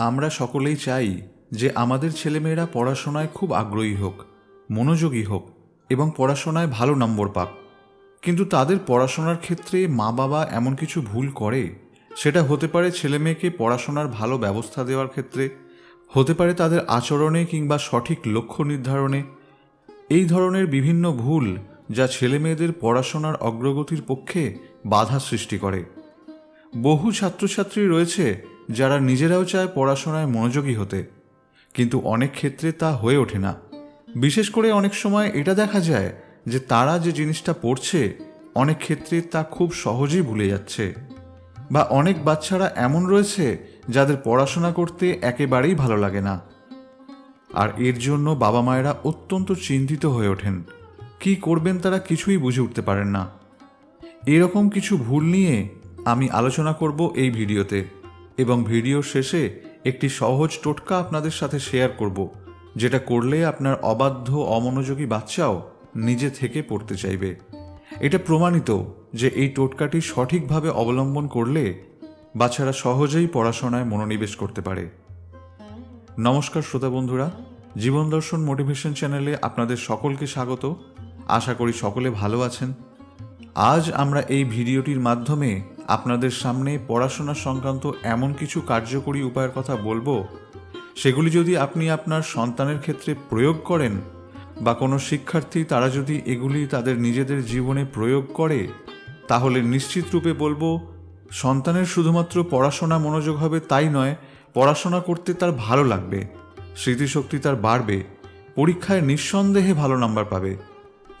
আমরা সকলেই চাই যে আমাদের ছেলেমেয়েরা পড়াশোনায় খুব আগ্রহী হোক, মনোযোগী হোক এবং পড়াশোনায় ভালো নম্বর পাক। কিন্তু তাদের পড়াশোনার ক্ষেত্রে মা বাবা এমন কিছু ভুল করে? সেটা হতে পারে ছেলে মেয়েকে পড়াশোনার ভালো ব্যবস্থা দেওয়ার ক্ষেত্রে, হতে পারে তাদের আচরণে কিংবা সঠিক লক্ষ্য নির্ধারণে। এই ধরনের বিভিন্ন ভুল যা ছেলে মেয়েদের পড়াশোনার অগ্রগতির পক্ষে বাধা সৃষ্টি করে। বহু ছাত্রছাত্রী রয়েছে যারা নিজেরাও চায় পড়াশোনায় মনোযোগী হতে। কিন্তু অনেক ক্ষেত্রে তা হয়ে ওঠে না। বিশেষ করে অনেক সময় এটা দেখা যায় যে তারা যে জিনিসটা পড়ছে, অনেক ক্ষেত্রে তা খুব সহজেই ভুলে যাচ্ছে। বা অনেক বাচ্চারা এমন রয়েছে যাদের পড়াশোনা করতে একেবারেই ভালো লাগে না। আর এর জন্য বাবা মায়েরা অত্যন্ত চিন্তিত হয়ে ওঠেন। কি করবেন তারা কিছুই বুঝে উঠতে পারেন না। এরকম কিছু ভুল নিয়ে আমি আলোচনা করব এই ভিডিওতে। এবং ভিডিও শেষে একটি সহজ টোটকা আপনাদের সাথে শেয়ার করব, যেটা করলে আপনার অবাধ্য, অমনোযোগী বাচ্চাও নিজে থেকে পড়তে চাইবে। এটা প্রমাণিত যে এই টোটকাটি সঠিকভাবে অবলম্বন করলে বাচ্চারা সহজেই পড়াশোনায় মনোনিবেশ করতে পারে। নমস্কার শ্রোতা বন্ধুরা, জীবন দর্শন মোটিভেশন চ্যানেলে আপনাদের সকলকে স্বাগত। আশা করি সকলে ভালো আছেন। আজ আমরা এই ভিডিওটির মাধ্যমে আপনাদের সামনে পড়াশোনা সংক্রান্ত এমন কিছু কার্যকরী উপায়ের কথা বলব। সেগুলি যদি আপনি আপনার সন্তানের ক্ষেত্রে প্রয়োগ করেন, বা কোনো শিক্ষার্থী তারা যদি এগুলি তাদের নিজেদের জীবনে প্রয়োগ করে, তাহলে নিশ্চিত রূপে বলব, সন্তানের শুধুমাত্র পড়াশোনা মনোযোগ হবে তাই নয়, পড়াশোনা করতে তার ভালো লাগবে, স্মৃতিশক্তি তার বাড়বে, পরীক্ষায় নিঃসন্দেহে ভালো নাম্বার পাবে।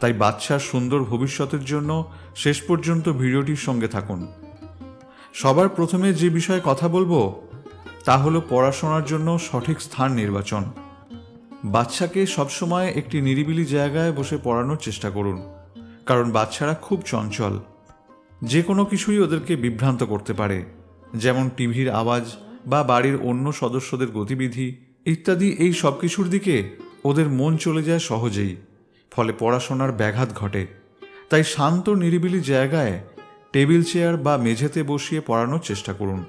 তাই বাচ্চার সুন্দর ভবিষ্যতের জন্য শেষ পর্যন্ত ভিডিওটির সঙ্গে থাকুন। সবার প্রথমে যে বিষয়ে কথা বলব, তা হলো পড়াশোনার জন্য সঠিক স্থান নির্বাচন। বাচ্চাকে সবসময় একটি নিরিবিলি জায়গায় বসে পড়ানোর চেষ্টা করুন, কারণ বাচ্চারা খুব চঞ্চল। যে কোনো কিছুই ওদেরকে বিভ্রান্ত করতে পারে, যেমন টিভির আওয়াজ বা বাড়ির অন্য সদস্যদের গতিবিধি ইত্যাদি, এই সব কিছুর দিকে ওদের মন চলে যায় সহজেই। ফলে পড়াশোনার ব্যাঘাত ঘটে। তাই শান্ত, নিরিবিলি জায়গায় টেবিল চেয়ার বা মেঝেতে বসিয়ে পড়ানোর চেষ্টা করুন।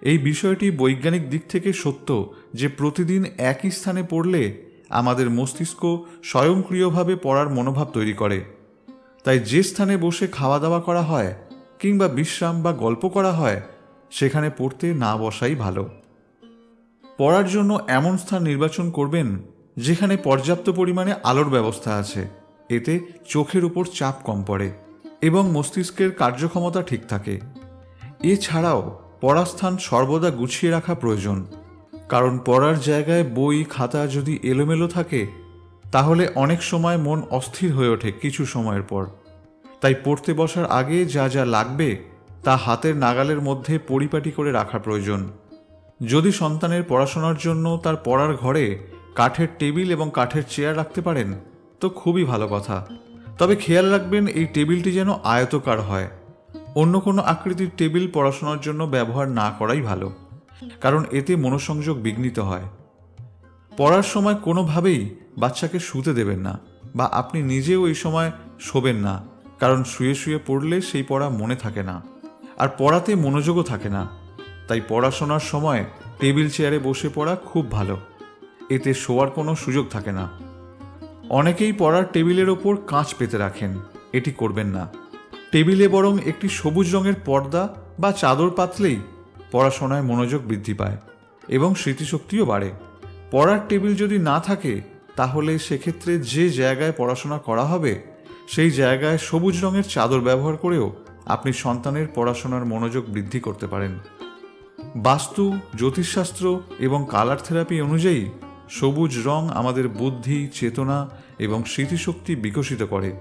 এই বিষয়টি বৈজ্ঞানিক দিক থেকে সত্য যে প্রতিদিন একই স্থানে পড়লে আমাদের মস্তিষ্ক স্বয়ংক্রিয়ভাবে পড়ার মনোভাব তৈরি করে। তাই যে স্থানে বসে খাওয়া দাওয়া করা হয় কিংবা বিশ্রাম বা গল্প করা হয়, সেখানে পড়তে না বসাই ভালো। পড়ার জন্য এমন স্থান নির্বাচন করবেন যেখানে পর্যাপ্ত পরিমাণে আলোর ব্যবস্থা আছে। এতে চোখের উপর চাপ কম পড়ে এবং মস্তিষ্কের কার্যক্ষমতা ঠিক থাকে। এছাড়াও পড়ার স্থান সর্বদা গুছিয়ে রাখা প্রয়োজন। কারণ পড়ার জায়গায় বই, খাতা যদি এলোমেলো থাকে, তাহলে অনেক সময় মন অস্থির হয়ে ওঠে কিছু সময়ের পর। তাই পড়তে বসার আগে যা যা লাগবে, তা হাতের নাগালের মধ্যে পরিপাটি করে রাখা প্রয়োজন। যদি সন্তানের পড়াশোনার জন্য তার পড়ার ঘরে কাঠের টেবিল এবং কাঠের চেয়ার রাখতে পারেন, তো খুবই ভালো কথা। তবে খেয়াল রাখবেন, এই টেবিলটি যেন আয়তকার হয়। অন্য কোনো আকৃতির টেবিল পড়াশোনার জন্য ব্যবহার না করাই ভালো, কারণ এতে মনোসংযোগ বিঘ্নিত হয়। পড়ার সময় কোনোভাবেই বাচ্চাকে শুতে দেবেন না, বা আপনি নিজেও এই সময় শোবেন না, কারণ শুয়ে শুয়ে পড়লে সেই পড়া মনে থাকে না, আর পড়াতে মনোযোগও থাকে না। তাই পড়াশোনার সময় টেবিল চেয়ারে বসে পড়া খুব ভালো। এতে শোয়ার কোনো সুযোগ থাকে না। অনেকেই পড়ার টেবিলের ওপর কাঁচ পেতে রাখেন, এটি করবেন না। টেবিলে বরং একটি সবুজ রঙের পর্দা বা চাদর পাতলেই পড়াশোনায় মনোযোগ বৃদ্ধি পায় এবং স্মৃতিশক্তিও বাড়ে। পড়ার টেবিল যদি না থাকে, তাহলে সেক্ষেত্রে যে জায়গায় পড়াশোনা করা হবে, সেই জায়গায় সবুজ রঙের চাদর ব্যবহার করেও আপনি সন্তানের পড়াশোনার মনোযোগ বৃদ্ধি করতে পারেন। বাস্তু, জ্যোতিষশাস্ত্র এবং কালার থেরাপি অনুযায়ী সবুজ রং আমাদের বুদ্ধি, চেতনা এবং স্মৃতিশক্তি বিকশিত করে।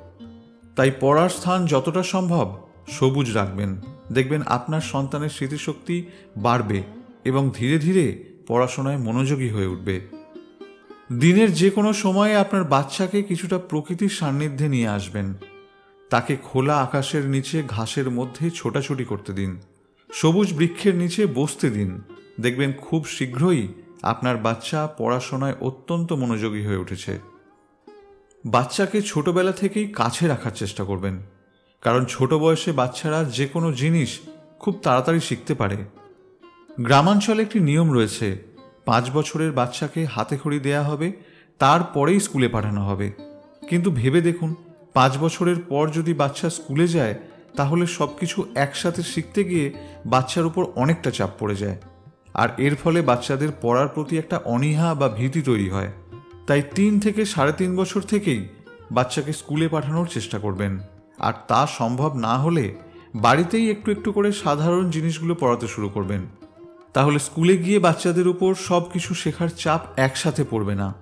তাই পড়ার স্থান যতটা সম্ভব সবুজ রাখবেন। দেখবেন আপনার সন্তানের স্মৃতিশক্তি বাড়বে এবং ধীরে ধীরে পড়াশোনায় মনোযোগী হয়ে উঠবে। দিনের যে কোনো সময়ে আপনার বাচ্চাকে কিছুটা প্রকৃতির সান্নিধ্যে নিয়ে আসবেন। তাকে খোলা আকাশের নিচে ঘাসের মধ্যে ছোটাছুটি করতে দিন। সবুজ বৃক্ষের নিচে বসতে দিন। দেখবেন খুব শীঘ্রই আপনার বাচ্চা পড়াশোনায় অত্যন্ত মনোযোগী হয়ে উঠেছে। বাচ্চাকে ছোটবেলা থেকেই কাছে রাখার চেষ্টা করবেন, কারণ ছোট বয়সে বাচ্চারা যে কোনো জিনিস খুব তাড়াতাড়ি শিখতে পারে। গ্রামাঞ্চলে একটি নিয়ম রয়েছে, পাঁচ বছরের বাচ্চাকে হাতে খড়ি দেয়া হবে, তারপরেই স্কুলে পাঠানো হবে। কিন্তু ভেবে দেখুন, পাঁচ বছরের পর যদি বাচ্চা স্কুলে যায়, তাহলে সব কিছু একসাথে শিখতে গিয়ে বাচ্চার উপর অনেকটা চাপ পড়ে যায়। আর এর ফলে বাচ্চাদের পড়ার প্রতি একটা অনীহা বা ভীতি তৈরি হয়। তাই তিন থেকে সাড়ে তিন বছর থেকেই বাচ্চাকে স্কুলে পাঠানোর চেষ্টা করবেন। আর তা সম্ভব না হলে বাড়িতেই একটু একটু করে সাধারণ জিনিসগুলো পড়াতে শুরু করবেন। তাহলে স্কুলে গিয়ে বাচ্চাদের উপর সব কিছু শেখার চাপ একসাথে পড়বে না।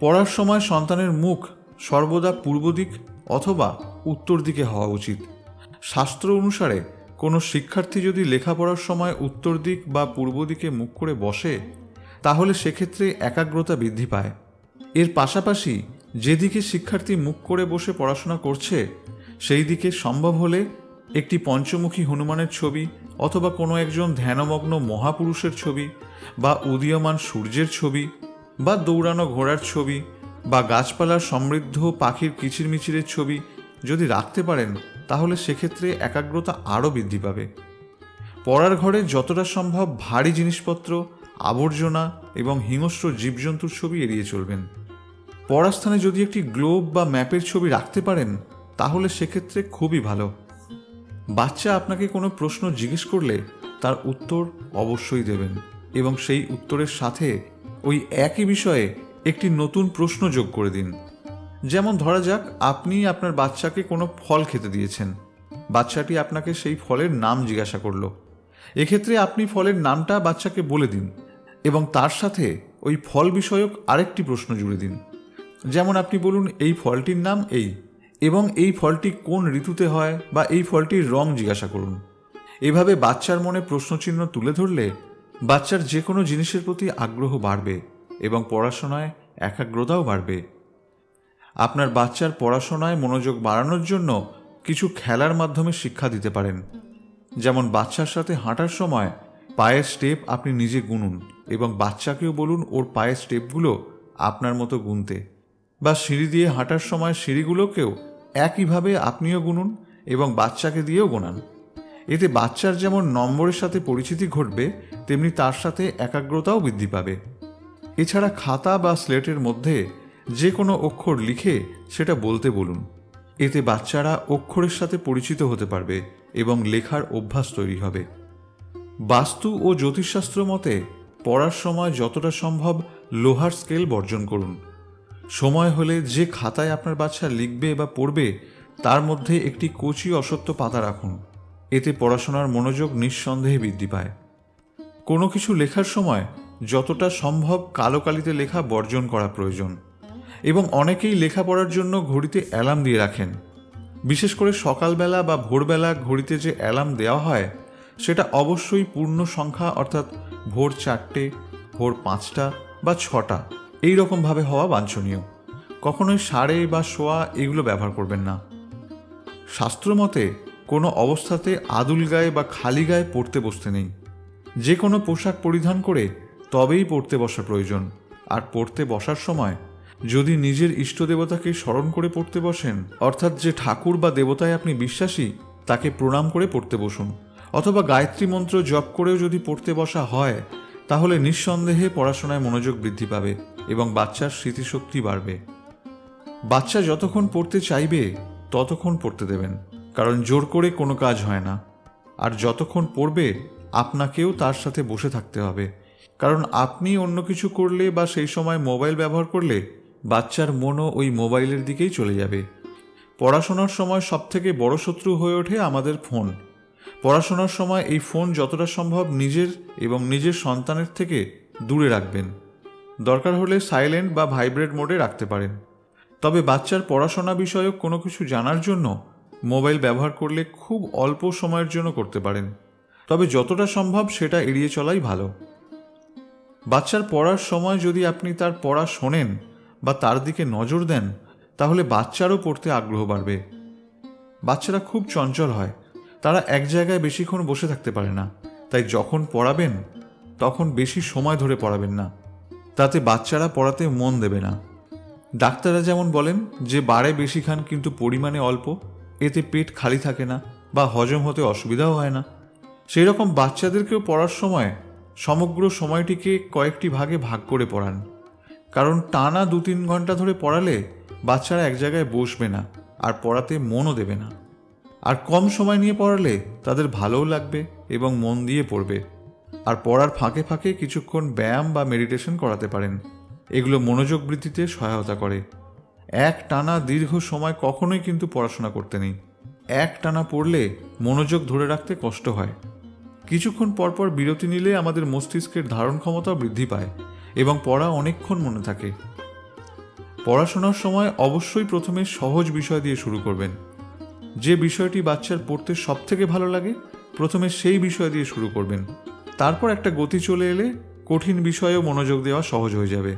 পড়ার সময় সন্তানের মুখ সর্বদা পূর্ব দিক অথবা উত্তর দিকে হওয়া উচিত। শাস্ত্র অনুসারে কোনো শিক্ষার্থী যদি লেখাপড়ার সময় উত্তর দিক বা পূর্ব দিকে মুখ করে বসে, তাহলে সেক্ষেত্রে একাগ্রতা বৃদ্ধি পায়। এর পাশাপাশি যেদিকে শিক্ষার্থী মুখ করে বসে পড়াশোনা করছে, সেই দিকে সম্ভব হলে একটি পঞ্চমুখী হনুমানের ছবি অথবা কোনো একজন ধ্যানমগ্ন মহাপুরুষের ছবি বা উদীয়মান সূর্যের ছবি বা দৌড়ানো ঘোড়ার ছবি বা গাছপালার সমৃদ্ধ পাখির কিচিরমিচিরের ছবি যদি রাখতে পারেন তাহলে সেক্ষেত্রে একাগ্রতা আরও বৃদ্ধি পাবে। পড়ার ঘরে যতটা সম্ভব ভারী জিনিসপত্র, আবর্জনা এবং হিংস্র জীবজন্তুর ছবি এড়িয়ে চলবেন। পড়ার স্থানে যদি একটি গ্লোব বা ম্যাপের ছবি রাখতে পারেন, তাহলে সেক্ষেত্রে খুবই ভালো। বাচ্চা আপনাকে কোনো প্রশ্ন জিজ্ঞেস করলে তার উত্তর অবশ্যই দেবেন এবং সেই উত্তরের সাথে ওই একই বিষয়ে একটি নতুন প্রশ্ন যোগ করে দিন। যেমন ধরা যাক, আপনি আপনার বাচ্চাকে কোনো ফল খেতে দিয়েছেন। বাচ্চাটি আপনাকে সেই ফলের নাম জিজ্ঞাসা করল। এক্ষেত্রে আপনি ফলের নামটা বাচ্চাকে বলে দিন এবং তার সাথে ওই ফল বিষয়ক আরেকটি প্রশ্ন জুড়ে দিন। যেমন আপনি বলুন, এই ফলটির নাম এই এবং এই ফলটি কোন ঋতুতে হয় বা এই ফলটির রং জিজ্ঞাসা করুন। এভাবে বাচ্চার মনে প্রশ্নচিহ্ন তুলে ধরলে বাচ্চার যে কোনো জিনিসের প্রতি আগ্রহ বাড়বে এবং পড়াশোনায় একাগ্রতাও বাড়বে। আপনার বাচ্চার পড়াশোনায় মনোযোগ বাড়ানোর জন্য কিছু খেলার মাধ্যমে শিক্ষা দিতে পারেন। যেমন বাচ্চার সাথে হাঁটার সময় পায়ের স্টেপ আপনি নিজে গুনুন এবং বাচ্চাকেও বলুন ওর পায়ের স্টেপগুলো আপনার মতো গুনতে। বা সিঁড়ি দিয়ে হাঁটার সময় সিঁড়িগুলোকেও একইভাবে আপনিও গুনুন এবং বাচ্চাকে দিয়েও গোনান। এতে বাচ্চার যেমন নম্বরের সাথে পরিচিতি ঘটবে, তেমনি তার সাথে একাগ্রতাও বৃদ্ধি পাবে। এছাড়া খাতা বা স্লেটের মধ্যে যে কোনো অক্ষর লিখে সেটা বলতে বলুন। এতে বাচ্চারা অক্ষরের সাথে পরিচিত হতে পারবে এবং লেখার অভ্যাস তৈরি হবে। বাস্তু ও জ্যোতিষশাস্ত্র মতে, পড়ার সময় যতটা সম্ভব লোহার স্কেল বর্জন করুন। সময় হলে যে খাতায় আপনার বাচ্চা লিখবে বা পড়বে, তার মধ্যে একটি কচি অসত্য পাতা রাখুন। এতে পড়াশোনার মনোযোগ নিঃসন্দেহে বৃদ্ধি পায়। কোনো কিছু লেখার সময় যতটা সম্ভব কালো কালিতে লেখা বর্জন করা প্রয়োজন। এবং অনেকেই লেখাপড়ার জন্য ঘড়িতে অ্যালার্ম দিয়ে রাখেন। বিশেষ করে সকালবেলা বা ভোরবেলা ঘড়িতে যে অ্যালার্ম দেওয়া হয়, সেটা অবশ্যই পূর্ণ সংখ্যা অর্থাৎ ভোর চারটে, ভোর পাঁচটা বা ছটা। এই রকমভাবে হওয়া বাঞ্ছনীয়। কখনোই সাড়ে বা শোয়া এগুলো ব্যবহার করবেন না। শাস্ত্রমতে কোনো অবস্থাতে আদুল গায়ে বা খালি গায়ে পড়তে বসতে নেই। যে কোনো পোশাক পরিধান করে তবেই পড়তে বসা প্রয়োজন। আর পড়তে বসার সময় যদি নিজের ইষ্ট দেবতাকে স্মরণ করে পড়তে বসেন, অর্থাৎ যে ঠাকুর বা দেবতায় আপনি বিশ্বাসী, তাকে প্রণাম করে পড়তে বসুন। অথবা গায়ত্রী মন্ত্র জপ করেও যদি পড়তে বসা হয়, তাহলে নিঃসন্দেহে পড়াশোনায় মনোযোগ বৃদ্ধি পাবে এবং বাচ্চার স্মৃতিশক্তি বাড়বে। বাচ্চা যতক্ষণ পড়তে চাইবে, ততক্ষণ পড়তে দেবেন, কারণ জোর করে কোনো কাজ হয় না। আর যতক্ষণ পড়বে, আপনাকেও তার সাথে বসে থাকতে হবে। কারণ আপনি অন্য কিছু করলে বা সেই সময় মোবাইল ব্যবহার করলে বাচ্চার মনও ওই মোবাইলের দিকেই চলে যাবে। পড়াশোনার সময় সবথেকে বড় শত্রু হয়ে ওঠে আমাদের ফোন। পড়াশোনার সময় এই ফোন যতটা সম্ভব নিজের এবং নিজের সন্তানের থেকে দূরে রাখবেন। দরকার হলে সাইলেন্ট বা ভাইব্রেট মোডে রাখতে পারেন। তবে বাচ্চার পড়াশোনা বিষয়ক কোনো কিছু জানার জন্য মোবাইল ব্যবহার করলে খুব অল্প সময়ের জন্য করতে পারেন। তবে যতটা সম্ভব সেটা এড়িয়ে চলাই ভালো। বাচ্চার পড়ার সময় যদি আপনি তার পড়া শোনেন বা তার দিকে নজর দেন, তাহলে বাচ্চারও পড়তে আগ্রহ বাড়বে। বাচ্চারা খুব চঞ্চল হয়। তারা এক জায়গায় বেশিক্ষণ বসে থাকতে পারে না। তাই যখন পড়াবেন, তখন বেশি সময় ধরে পড়াবেন না। তাতে বাচ্চারা পড়াতে মন দেবে না। ডাক্তাররা যেমন বলেন যে, বাড়ে বেশি খান কিন্তু পরিমাণে অল্প, এতে পেট খালি থাকে না বা হজম হতে অসুবিধাও হয় না। সেই রকম বাচ্চাদেরকেও পড়ার সময় সমগ্র সময়টিকে কয়েকটি ভাগে ভাগ করে পড়ান। কারণ টানা দু তিন ঘণ্টা ধরে পড়ালে বাচ্চারা এক জায়গায় বসবে না আর পড়াতে মনও দেবে না। আর কম সময় নিয়ে পড়ালে তাদের ভালোও লাগবে এবং মন দিয়ে পড়বে। আর পড়ার ফাঁকে ফাঁকে কিছুক্ষণ ব্যায়াম বা মেডিটেশন করাতে পারেন। এগুলো মনোযোগ বৃদ্ধিতে সহায়তা করে। এক টানা দীর্ঘ সময় কখনোই কিন্তু পড়াশোনা করতে নেই। এক টানা পড়লে মনোযোগ ধরে রাখতে কষ্ট হয়। কিছুক্ষণ পরপর বিরতি নিলে আমাদের মস্তিষ্কের ধারণ ক্ষমতা বৃদ্ধি পায়। এবং পড়া অনেকক্ষণ মনে থাকে। পড়াশোনার সময় অবশ্যই প্রথমে সহজ বিষয় দিয়ে শুরু করবেন। যে বিষয়টি বাচ্চার পড়তে সব থেকে ভালো লাগে, প্রথমে সেই বিষয় দিয়ে শুরু করবেন। তারপর একটা গতি চলে এলে কঠিন বিষয়েও মনোযোগ দেওয়া সহজ হয়ে যাবে।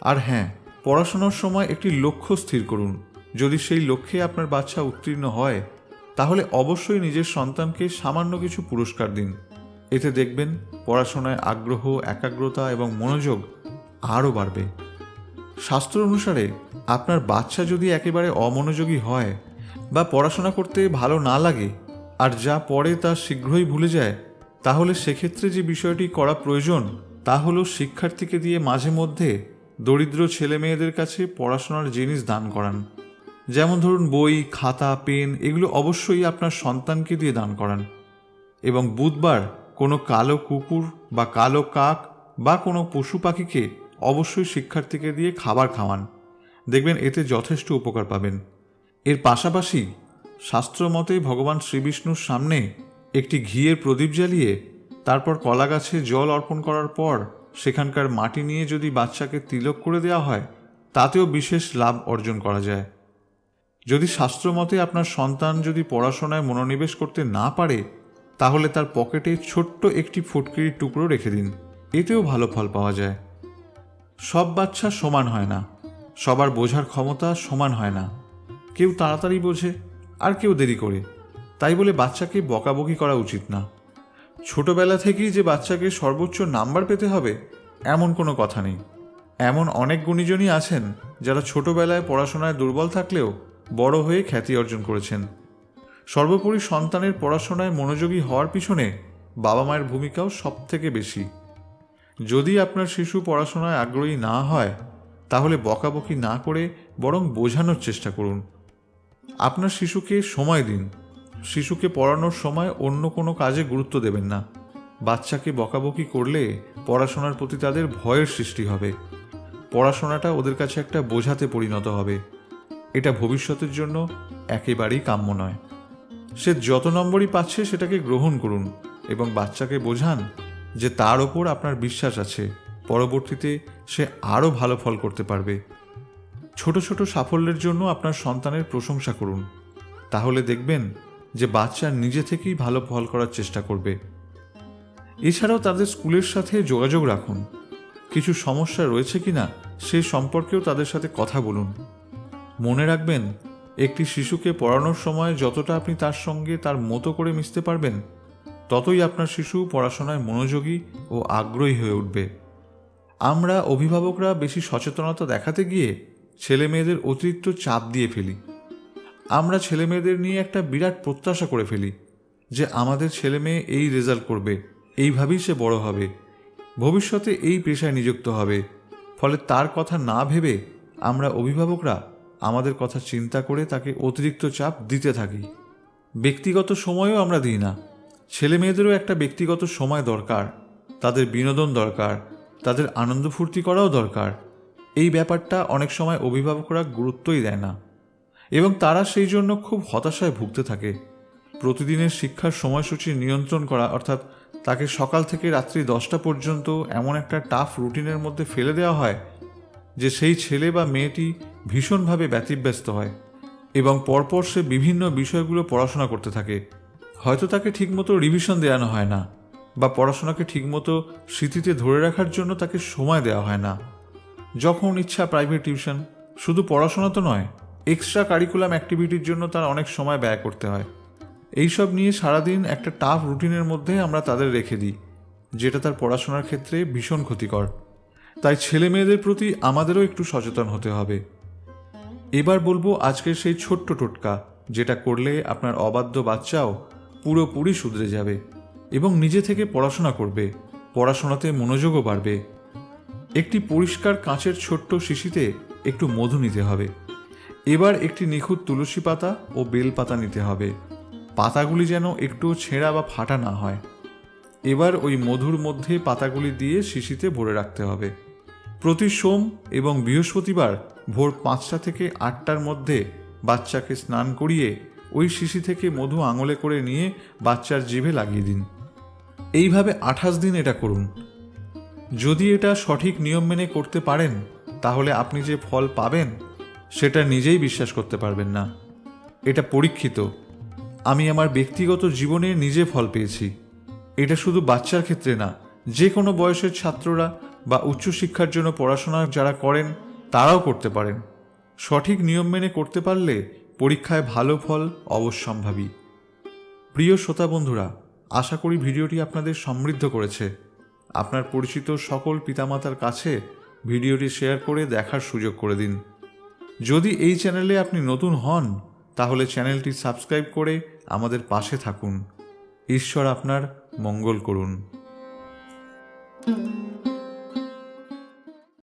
আর হ্যাঁ পড়াশোনার সময় একটি লক্ষ্য স্থির করুন। যদি সেই লক্ষ্যে আপনার বাচ্চা উত্তীর্ণ হয়, তাহলে অবশ্যই নিজের সন্তানকে সামান্য কিছু পুরস্কার দিন। এতে দেখবেন পড়াশোনায় আগ্রহ, একাগ্রতা এবং মনোযোগ আরও বাড়বে। শাস্ত্র অনুসারে আপনার বাচ্চা যদি একেবারে অমনোযোগী হয় বা পড়াশোনা করতে ভালো না লাগে আর যা পড়ে তা শীঘ্রই ভুলে যায়, তাহলে সেক্ষেত্রে যে বিষয়টি করা প্রয়োজন তা হলো শিক্ষার্থীকে দিয়ে মাঝে মধ্যে দরিদ্র ছেলে মেয়েদের কাছে পড়াশোনার জিনিস দান করান। যেমন ধরুন বই, খাতা, পেন এগুলো অবশ্যই আপনার সন্তানকে দিয়ে দান করান। এবং বুধবার কোনো কালো কুকুর বা কালো কাক বা কোনো পশু পাখিকে অবশ্যই শিক্ষার্থীকে দিয়ে খাবার খাওয়ান। দেখবেন এতে যথেষ্ট উপকার পাবেন। এর পাশাপাশি শাস্ত্রমতে ভগবান শ্রীবিষ্ণুর সামনে একটি ঘিয়ের প্রদীপ জ্বালিয়ে তারপর কলা গাছে জল অর্পণ করার পর সেখানকার মাটি নিয়ে যদি বাচ্চাকে তিলক করে দেওয়া হয়, তাতেও বিশেষ লাভ অর্জন করা যায়। যদি শাস্ত্রমতে আপনার সন্তান যদি পড়াশোনায় মনোনিবেশ করতে না পারে তাহলে তার পকেটে ছোট্ট একটি ফুটকিরির টুকরো রেখে দিন। এতেও ভালো ফল পাওয়া যায়। সব বাচ্চা সমান হয় না। সবার বোঝার ক্ষমতা সমান হয় না। কেউ তাড়াতাড়ি বোঝে, আর কেউ দেরি করে। তাই বলে বাচ্চাকে বকাবকি করা উচিত না। ছোটবেলা থেকেই যে বাচ্চাকে সর্বোচ্চ নাম্বার পেতে হবে, এমন কোনো কথা নেই। এমন অনেক গুণীজনই আছেন যারা ছোটবেলায় পড়াশোনায় দুর্বল থাকলেও বড় হয়ে খ্যাতি অর্জন করেছেন। সর্বোপরি সন্তানের পড়াশোনায় মনোযোগী হওয়ার পিছনে বাবা মায়ের ভূমিকাও সব থেকে বেশি। যদি আপনার শিশু পড়াশোনায় আগ্রহী না হয়, তাহলে বকাবকি না করে বরং বোঝানোর চেষ্টা করুন। আপনার শিশুকে সময় দিন। শিশুকে পড়ানোর সময় অন্য কোনো কাজে গুরুত্ব দেবেন না। বাচ্চাকে বকাবকি করলে পড়াশোনার প্রতি তাদের ভয়ের সৃষ্টি হবে। পড়াশোনাটা ওদের কাছে একটা বোঝাতে পরিণত হবে। এটা ভবিষ্যতের জন্য একেবারেই কাম্য নয়। সে যত নম্বরই পাচ্ছে সেটাকে গ্রহণ করুন এবং বাচ্চাকে বোঝান যে তার ওপর আপনার বিশ্বাস আছে। পরবর্তীতে সে আরও ভালো ফল করতে পারবে। ছোট ছোট সাফল্যের জন্য আপনার সন্তানের প্রশংসা করুন। তাহলে দেখবেন যে বাচ্চা নিজে থেকেই ভালো ফল করার চেষ্টা করবে। এছাড়াও তাদের স্কুলের সাথে যোগাযোগ রাখুন। কিছু সমস্যা রয়েছে কিনা সে সম্পর্কেও তাদের সাথে কথা বলুন। মনে রাখবেন একটি শিশুকে পড়ানোর সময় যতটা আপনি তার সঙ্গে তার মতো করে মিশতে পারবেন, ততই আপনার শিশু পড়াশোনায় মনোযোগী ও আগ্রহী হয়ে উঠবে। আমরা অভিভাবকরা বেশি সচেতনতা দেখাতে গিয়ে ছেলে মেয়েদের অতিরিক্ত চাপ দিয়ে ফেলি। আমরা ছেলে মেয়েদের নিয়ে একটা বিরাট প্রত্যাশা করে ফেলি যে আমাদের ছেলে মেয়ে এই রেজাল্ট করবে, এইভাবেই সে বড় হবে। ভবিষ্যতে এই পেশায় নিযুক্ত হবে। ফলে তার কথা না ভেবে আমরা অভিভাবকরা আমাদের কথা চিন্তা করে তাকে অতিরিক্ত চাপ দিতে থাকি। ব্যক্তিগত সময়ও আমরা দিই না। ছেলে মেয়েদেরও একটা ব্যক্তিগত সময় দরকার। তাদের বিনোদন দরকার। তাদের আনন্দ ফুর্তি করাও দরকার। এই ব্যাপারটা অনেক সময় অভিভাবকরা গুরুত্বই দেয় না। এবং তারা সেই জন্য খুব হতাশায় ভুগতে থাকে। প্রতিদিনের শিক্ষার সময়সূচি নিয়ন্ত্রণ করা, অর্থাৎ তাকে সকাল থেকে রাত্রি দশটা পর্যন্ত এমন একটা টাফ রুটিনের মধ্যে ফেলে দেওয়া হয়, যে সেই ছেলে বা মেয়েটি ভীষণভাবে ব্যতিব্যস্ত হয় এবং পরপর সে বিভিন্ন বিষয়গুলো পড়াশোনা করতে থাকে। হয়তো তাকে ঠিকমতো রিভিশন দেওয়ানো হয় না বা পড়াশোনাকে ঠিকমতো স্মৃতিতে ধরে রাখার জন্য তাকে সময় দেওয়া হয় না। যখন ইচ্ছা প্রাইভেট টিউশন শুধু পড়াশোনা তো নয় এক্সট্রা কারিকুলাম অ্যাক্টিভিটির জন্য তার অনেক সময় ব্যয় করতে হয়। এইসব নিয়ে সারাদিন একটা টাফ রুটিনের মধ্যে আমরা তাদের রেখে দিই, যেটা তার পড়াশোনার ক্ষেত্রে ভীষণ ক্ষতিকর। তাই ছেলে মেয়েদের প্রতি আমাদেরও একটু সচেতন হতে হবে। এবার বলব আজকের সেই ছোট্ট টোটকা, যেটা করলে আপনার অবাধ্য বাচ্চাও পুরোপুরি শুধরে যাবে এবং নিজে থেকে পড়াশোনা করবে, পড়াশোনাতে মনোযোগও বাড়বে। একটি পরিষ্কার কাঁচের ছোট্ট শিশিতে একটু মধু নিতে হবে। এবার একটি নিখুঁত তুলসী পাতা ও বেল পাতা নিতে হবে। পাতাগুলি যেন একটু ছেঁড়া বা ফাটা না হয়। এবার ওই মধুর মধ্যে পাতাগুলি দিয়ে শিশিতে ভরে রাখতে হবে। প্রতি সোম এবং বৃহস্পতিবার ভোর পাঁচটা থেকে আটটার মধ্যে বাচ্চাকে স্নান করিয়ে ওই শিশি থেকে মধু আঙুলে করে নিয়ে বাচ্চার জিভে লাগিয়ে দিন। এইভাবে আঠাশ দিন এটা করুন। যদি এটা সঠিক নিয়ম মেনে করতে পারেন, তাহলে আপনি যে ফল পাবেন, সেটা নিজেই বিশ্বাস করতে পারবেন না। এটা পরীক্ষিত। আমি আমার ব্যক্তিগত জীবনে নিজে ফল পেয়েছি। এটা শুধু বাচ্চার ক্ষেত্রে না যে কোনো বয়সের ছাত্ররা বা উচ্চশিক্ষার জন্য পড়াশোনা যারা করেন তারাও করতে পারেন। সঠিক নিয়ম মেনে করতে পারলে পরীক্ষায় ভালো ফল অবশ্যম্ভাবী। প্রিয় শ্রোতা বন্ধুরা, আশা করি ভিডিওটি আপনাদের সমৃদ্ধ করেছে। আপনার পরিচিত সকল পিতামাতার কাছে ভিডিওটি শেয়ার করে দেখার সুযোগ করে দিন। যদি এই চ্যানেলে আপনি নতুন হন, তাহলে চ্যানেলটি সাবস্ক্রাইব করে আমাদের পাশে থাকুন। ঈশ্বর আপনার মঙ্গল করুন।